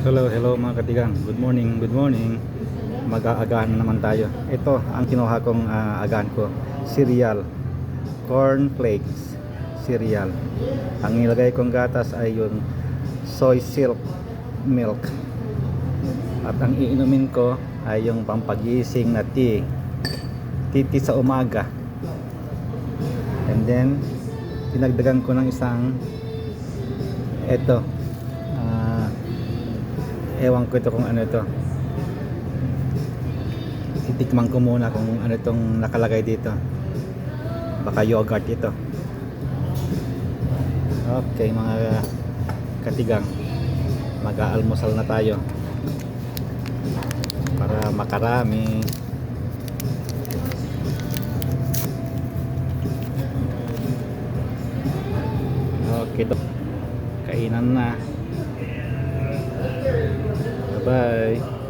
Hello, hello mga katigang. Good morning, good morning. Mag-aagahan na naman tayo. Ito ang kinuha kong ah, agahan ko. Cereal. Corn flakes. Cereal. Ang nilagay kong gatas ay yung soy silk milk. At ang iinumin ko ay yung pampagising na tea. Tea sa umaga. And then, dinagdagan ko ng isang eto ewan ko ito kung ano ito. Titikman ko muna kung ano itong nakalagay dito. Baka yogurt ito. Okay mga katigang. Mag-aalmusal na tayo. Para makarami. Okay to. Kainan na bye.